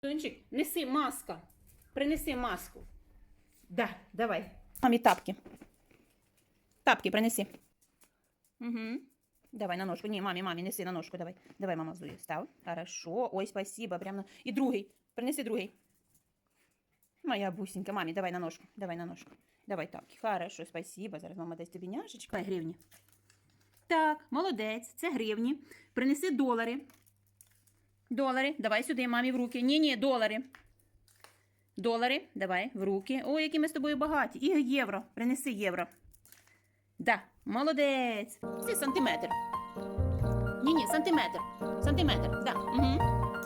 Тончик, неси маска. Принеси маску. Да, давай. Мамі тапки. Тапки принеси. Угу. Давай на ножку. Ні, мамі, мамі, неси на ножку. Давай. Давай, мама взує. Став. Хорошо. Ой, спасибо. Прямо. на- І другий. Принеси другий. Моя бусинка. Мамі, давай на ножку. Давай на ножку. Давай тапки. Хорошо, спасибо. Зараз мама дасть тобі няшечку. Давай гривні. Так, молодець. Це гривні. Принеси долари. Долари. Давай сюди, мамі в руки. Ні, ні, долари. Долари. Давай в руки. Ой, які ми з тобою багаті. І євро. Принеси євро. Да, молодець. Це сантиметр. Ні, ні, сантиметр. Сантиметр. Да. Угу.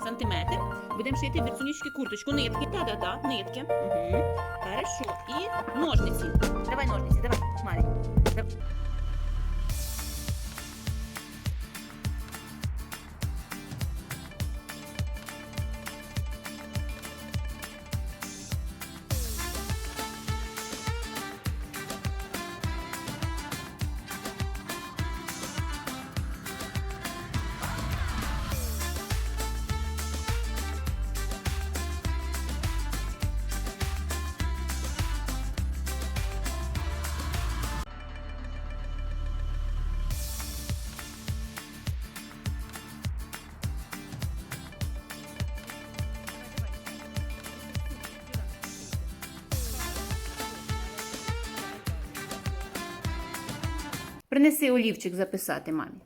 Сантиметр. Будемо шити вірсунічки курточку. Нитки. Да-да-да, нитки. Угу. Хорошо. І ножниці. Давай ножниці, давай, мамі. Дав- Принеси олівчик записати мамі.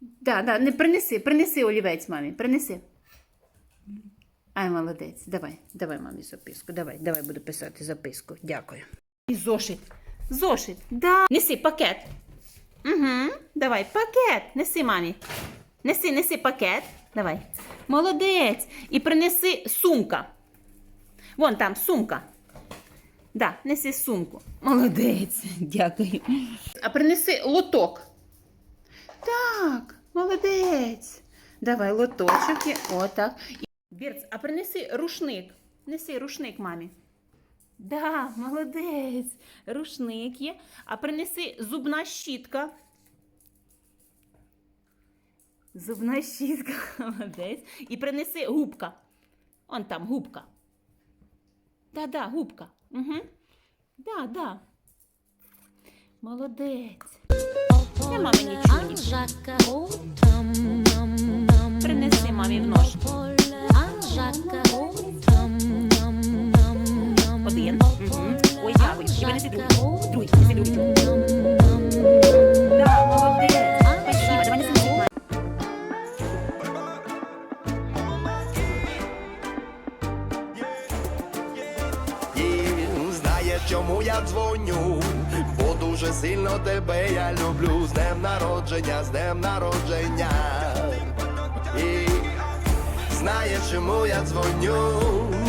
Да, да, не принеси, принеси олівець мамі, принеси. Ай, молодець. Давай, давай мамі записку. Давай, давай буду писати записку. Дякую. І зошит. Зошит. Да. Неси пакет. Угу. Давай, пакет. Неси мамі. Неси, неси пакет. Давай. Молодець. І принеси сумка. Вон там сумка. Да, неси сумку. Молодець. Дякую. А принеси лоток. Так, молодець. Давай лоточок. Отак. Бірц, а принеси рушник. Неси рушник мамі. Да, молодець. Рушник є. А принеси зубна щітка. Зубна щітка, молодець. І принеси губка. Он там губка. Да-да, губка. Угу. Да, да. Молодець. Я не о, нам, нам, Принеси мамі в нож. Анжака, о, нам, нам, нам, Один. Угу. Ой, дякую. І принеси другий. Другий. Неси другий. Да, чому я дзвоню, бо дуже сильно тебе я люблю. З днем народження, з днем народження. І знаєш, чому я дзвоню,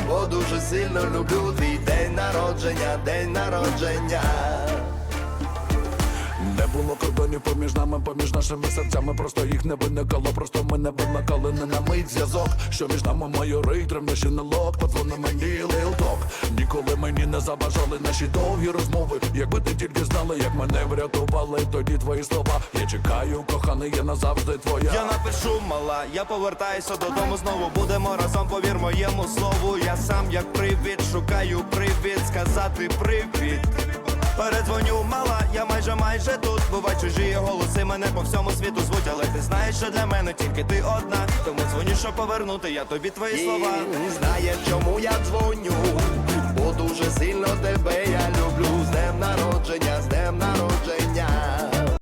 бо дуже сильно люблю твій день народження, день народження. Було кордонів поміж нами, поміж нашими серцями. Просто їх не виникало, просто ми не вимикали не на мить зв'язок. Що між нами майорить, древний шинелок, подзвони мені лилток. Ніколи мені не забажали наші довгі розмови. Якби ти тільки знала, як мене врятували, тоді твої слова. Я чекаю, коханий, я назавжди твоя. Я напишу мала, я повертаюся додому знову. Будемо разом, повір моєму слову. Я сам як привід, шукаю привід, сказати привіт. Передзвоню, мала, я майже майже тут. Бувай чужі голоси мене по всьому світу звуть, але ти знаєш, що для мене тільки ти одна. Тому дзвоню, щоб повернути я тобі твої слова. Знає, чому я дзвоню, бо дуже сильно тебе я люблю.